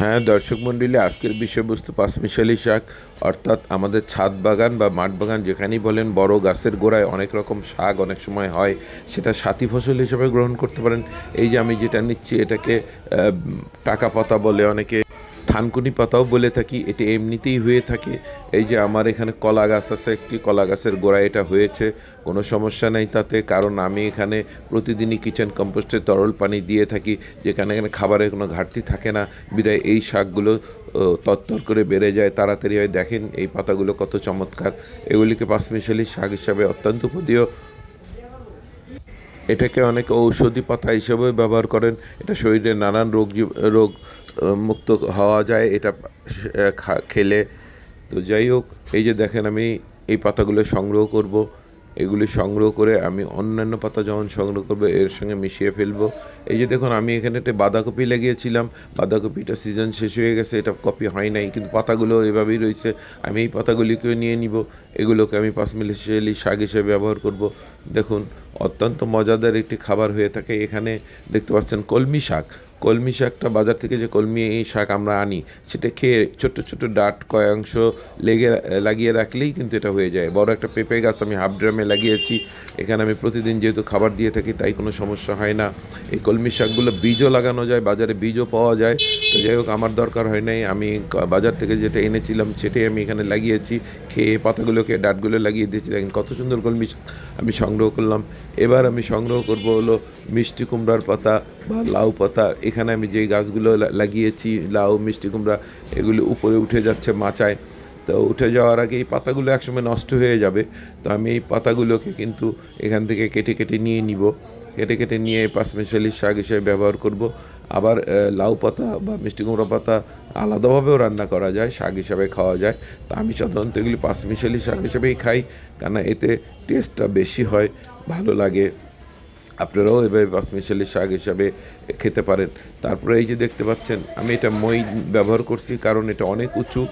হ্যাঁ দর্শক মণ্ডলী আজকের বিষয়বস্তু পাঁচমিশালি শাক, অর্থাৎ আমাদের ছাদ বাগান বা মাঠ বাগান যেখানেই বলেন, বড় গাছের গোড়ায় অনেক রকম শাক অনেক সময় হয়, সেটা সাথী ফসল হিসেবে গ্রহণ করতে পারেন। এই যে আমি যেটা নিচ্ছি এটাকে টাকা পাতা বলে অনেকে থানকুনি পাতাও বলে থাকি এটা এমনিতেই হয়ে থাকে। এই যে আমার এখানে কলা গাছ আছে একটি কলা গাছের গোড়ায় এটা হয়েছে কোনো সমস্যা নেই তাতে কারণ আমি এখানে প্রতিদিনই কিচেন কম্পোস্টের তরল পানি দিয়ে থাকি যেখানে এখানে খাবারের কোনো ঘাটতি থাকে না। বিদায় এই শাকগুলো ও, তরতর করে বেড়ে যায় তাড়াতাড়ি হয়। দেখেন এই পাতাগুলো কত চমৎকার। এগুলিকে পাঁচমিশালি শাক হিসাবে অত্যন্ত উপদীয়। এটাকে অনেকে ঔষধি পাতা হিসেবে ব্যবহার করেন। এটা শরীরে নানান রোগ রোগ মুক্ত হওয়া যায়, এটা খেলে। তো যাই হোক, এই যে দেখেন আমি এই পাতাগুলো সংগ্রহ করব। এগুলি সংগ্রহ করে আমি অন্যান্য পাতা যেমন সংগ্রহ করব, এর সঙ্গে মিশিয়ে ফেলব। এই যে দেখুন, আমি এখানে একটা বাঁধাকপি লাগিয়েছিলাম। বাঁধাকপিটা সিজন শেষ হয়ে গেছে, এটা কপি হয় নাই, কিন্তু পাতাগুলো এভাবেই রয়েছে। আমি এই পাতাগুলিকেও নিয়ে নিব, এগুলোকে আমি পাঁচ মিলি শাক হিসেবে ব্যবহার করব। দেখুন, অত্যন্ত মজাদার একটি খাবার হয়ে থাকে। এখানে দেখতে পাচ্ছেন কলমি শাক। কলমি শাকটা বাজার থেকে যে কলমি শাক আমরা আনি, সেটা খেয়ে ছোট্ট ছোট্ট ডাট কয়াংশ লেগে, লাগিয়ে রাখলেই কিন্তু এটা হয়ে যায়। বড় একটা পেঁপে গাছ আমি হাফ ড্রামে লাগিয়েছি। এখানে আমি প্রতিদিন যেহেতু খাবার দিয়ে থাকি, তাই কোনো সমস্যা হয় না। এই কলমি শাকগুলো বীজও লাগানো যায়, বাজারে বীজও পাওয়া যায়। তো যাই হোক, আমার দরকার হয় নাই। আমি বাজার থেকে যেটা এনেছিলাম, সেটাই আমি এখানে লাগিয়েছি। খেয়ে পাতাগুলোকে, ডাটগুলো লাগিয়ে দিয়েছি। দেখেন কত সুন্দর কলমি আমি সংগ্রহ করলাম। এবার আমি সংগ্রহ করব হলো মিষ্টি কুমড়ার পাতা বা লাউ পাতা। এখানে আমি যে গাছগুলো লাগিয়েছি, লাউ, মিষ্টি কুমড়া, এগুলি উপরে উঠে যাচ্ছে মাচায়। তো উঠে যাওয়ার আগে এই পাতাগুলো একসময় নষ্ট হয়ে যাবে। তো আমি এই পাতাগুলোকে কিন্তু এখান থেকে কেটে কেটে নিয়ে নিব। কেটে কেটে নিয়ে পাঁচমিশালি শাক হিসেবে ব্যবহার করব। আবার লাউ পাতা বা মিষ্টি কুমড়া পাতা আলাদাভাবেও রান্না করা যায়, শাক হিসাবে খাওয়া যায়। তা আমি সাধারণত এগুলি পাঁচমিশালি শাক হিসেবেই খাই কেন এতে টেস্টটা বেশি হয়, ভালো লাগে। আপনারাও এভাবে পাঁচমিশালি শাক হিসাবে খেতে পারেন। তারপরে এই যে দেখতে পাচ্ছেন, আমি এটা মই ব্যবহার করছি কারণ এটা অনেক উঁচু।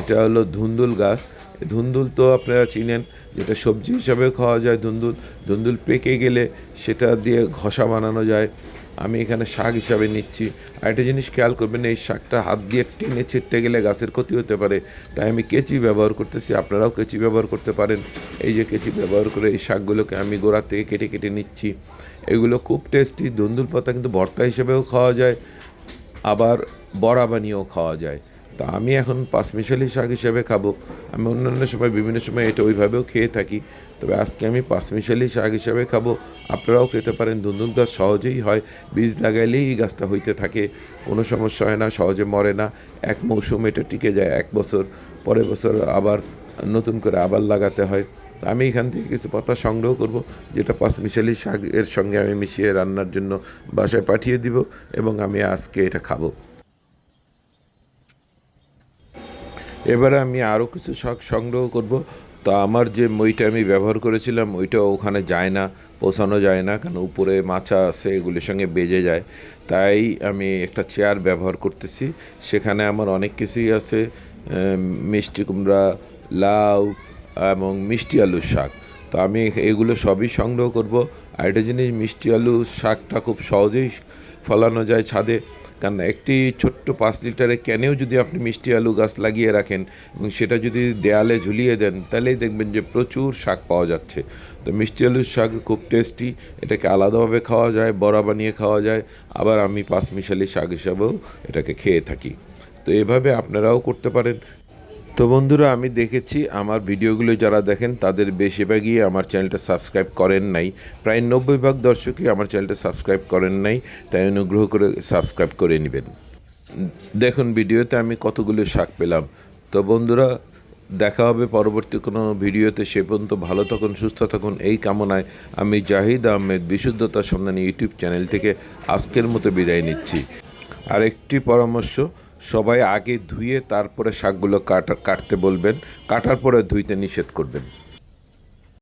এটা হলো ধুন্দুল গাছ। ধুন্দুল তো আপনারা চিনেন, যেটা সবজি হিসাবেও খাওয়া যায় ধুন্দুল। ধুন্দুল পেকে গেলে সেটা দিয়ে ঘষা বানানো যায়। আমি এখানে শাক হিসাবে নিচ্ছি। আর একটা জিনিস খেয়াল করবেন, এই শাকটা হাত দিয়ে টেনে ছিটতে গেলে গাছের ক্ষতি হতে পারে। তাই আমি কেচি ব্যবহার করতেছি, আপনারাও কেচি ব্যবহার করতে পারেন। এই যে কেচি ব্যবহার করে এই শাকগুলোকে আমি গোড়া থেকে কেটে কেটে নিচ্ছি। এগুলো খুব টেস্টি, ধুন্দুল পাতা কিন্তু ভর্তা হিসেবেও খাওয়া যায়, আবার বড়া বানিয়েও খাওয়া যায়। তা আমি এখন পাঁচমিশালি শাক হিসেবে খাব। আমি অন্যান্য সময়, বিভিন্ন সময় এটা ওইভাবেও খেয়ে থাকি। তবে আজকে আমি পাঁচমিশালি শাক হিসাবে খাব। আপনারাও খেতে পারেন। ধুন্দুল গাছ সহজেই হয়। বীজ লাগাইলেই এই গাছটা হইতে থাকে। কোনো সমস্যা হয় না, সহজে মরে না। এক মৌসুম এটা টিকে যায়, এক বছর। পরের বছর আবার নতুন করে আবার লাগাতে হয়। তা আমি এখান থেকে কিছু পাতা সংগ্রহ করব, যেটা পাঁচমিশালি শাকের সঙ্গে আমি মিশিয়ে রান্নার জন্য বাসায় পাঠিয়ে দিব এবং আমি আজকে এটা খাব। এবারে আমি আরও কিছু শাক সংগ্রহ করব। তো আমার যে মইটা আমি ব্যবহার করেছিলাম ওইটা ওখানে যায় না পৌঁছানো যায় না, কারণ উপরে মাছা আছে, এগুলির সঙ্গে বেজে যায়। তাই আমি একটা চেয়ার ব্যবহার করতেছি। সেখানে আমার অনেক কিছুই আছে মিষ্টি কুমড়া, লাউ এবং মিষ্টি আলুর শাক। তো আমি এগুলো সবই সংগ্রহ করব। আর একটা জিনিস, মিষ্টি আলু শাকটা খুব সহজেই ফলানো যায় ছাদে। কারণ একটি ছোট্ট পাঁচ লিটারের ক্যানেও যদি আপনি মিষ্টি আলু গাছ লাগিয়ে রাখেন এবং সেটা যদি দেয়ালে ঝুলিয়ে দেন, তাহলেই দেখবেন যে প্রচুর শাক পাওয়া যাচ্ছে। তো মিষ্টি আলুর শাক খুব টেস্টি এটাকে আলাদাভাবে খাওয়া যায়, বড়া বানিয়ে খাওয়া যায়, আবার আমি পাঁচমিশালি শাক হিসাবেও এটাকে খেয়ে থাকি। তো এভাবে আপনারাও করতে পারেন। তো বন্ধুরা, আমি দেখেছি আমার ভিডিওগুলো যারা দেখেন, তাদের বেশিরভাগই আমার চ্যানেলটা সাবস্ক্রাইব করেন নাই। প্রায় নব্বই ভাগ দর্শকই আমার চ্যানেলটা সাবস্ক্রাইব করেন নাই, তাই অনুগ্রহ করে সাবস্ক্রাইব করে নেবেন। দেখুন ভিডিওতে আমি কতগুলো শাক পেলাম। তো বন্ধুরা, দেখা হবে পরবর্তী কোনো ভিডিওতে। সে পর্যন্ত ভালো থাকুন, সুস্থ থাকুন। এই কামনায় আমি জাহিদ আহমেদ বিশুদ্ধতা সন্ধানী ইউটিউব চ্যানেল থেকে আজকের মতো বিদায় নিচ্ছি। আরেকটি পরামর্শ সবাই আগে ধুয়ে তারপরে শাকগুলো কাটা কাটতে বলবেন। কাটার পরে ধুইতে নিষেধ করবেন।